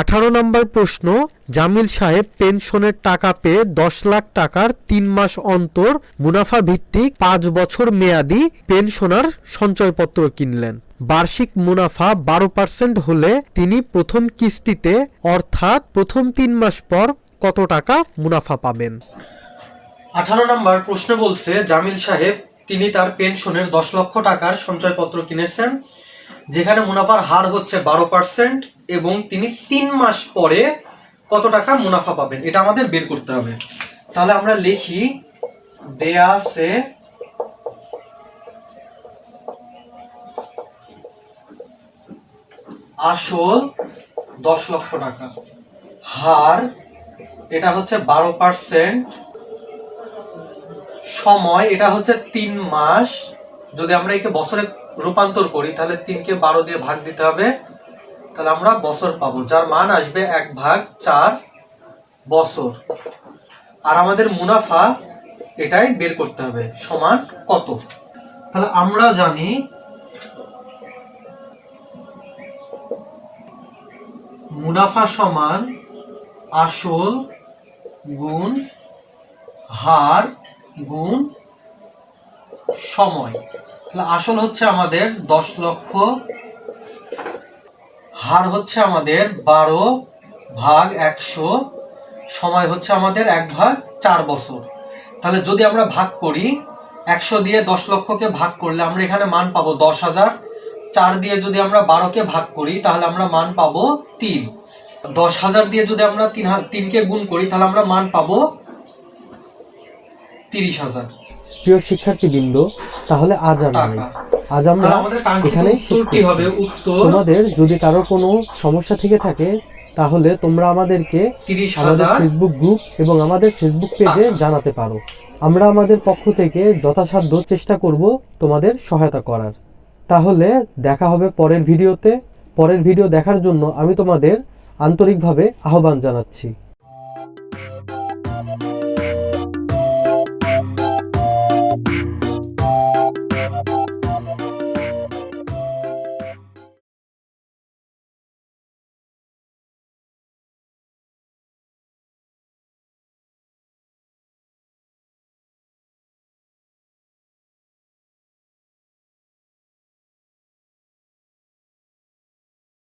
আঠারো নম্বর প্রশ্ন, জামিল সাহেব পেনশনের টাকা পেয়ে দশ লাখ টাকার তিন মাস অন্তর মুনাফা ভিত্তিক পাঁচ বছর মেয়াদি পেনশনার সঞ্চয়পত্র কিনলেন। বার্ষিক মুনাফা বারো পার্সেন্ট হলে তিনি প্রথম কিস্তিতে, অর্থাৎ প্রথম তিন মাস পর কত টাকা মুনাফা পাবেন? আঠারো নম্বর প্রশ্ন বলছে, জামিল সাহেব তিনি তার পেনশনের দশ লক্ষ টাকার সঞ্চয়পত্র কিনেছেন। যেখানে মুনাফার হার হচ্ছে বারো পার্সেন্ট এবং তিনি তিন মাস পরে কত টাকা মুনাফা পাবেন? এটা আমাদের বের করতে হবে। তাহলে আমরা লিখি, দেয়া আছে আসল দশ লক্ষ টাকা। হার, এটা হচ্ছে বারো পার্সেন্ট সময়, এটা হচ্ছে তিন মাস। যদি আমরা একে বছরে রূপান্তর করি, তাহলে তিনকে বারো দিয়ে ভাগ দিতে হবে। তাহলে আমরা বছর পাবো। যার মান আসবে এক ভাগ চার বছর। আর আমাদের মুনাফা এটাই বের করতে হবে, সমান কত? তাহলে আমরা জানি মুনাফা সমান আসল গুণ হার গুণ সময়। তাহলে আসল হচ্ছে আমাদের দশ লক্ষ, হার হচ্ছে আমাদের বারো ভাগ একশো, সময় হচ্ছে আমাদের এক ভাগ চার বছর। তাহলে যদি আমরা ভাগ করি, একশো দিয়ে দশ লক্ষকে ভাগ করলে আমরা এখানে মান পাবো দশ হাজার। চার দিয়ে যদি আমরা বারোকে ভাগ করি, তাহলে আমরা মান পাবো তিন। দশ হাজার দিয়ে যদি আমরা তিন তিনকে গুণ করি, তাহলে আমরা মান পাবো তিরিশ হাজার। প্রিয় শিক্ষার্থীবৃন্দ তাহলে আজ আর নয় আজ আমরা এখানেই শেষ। হবে তোমাদের যদি কারও কোনো সমস্যা থেকে থাকে তাহলে তোমরা আমাদেরকে আমাদের ফেসবুক গ্রুপ এবং আমাদের ফেসবুক পেজে জানাতে পারো। আমরা আমাদের পক্ষ থেকে যথাসাধ্য চেষ্টা করব তোমাদের সহায়তা করার। তাহলে দেখা হবে পরের ভিডিওতে। পরের ভিডিও দেখার জন্য আমি তোমাদের আন্তরিকভাবে আহ্বান জানাচ্ছি।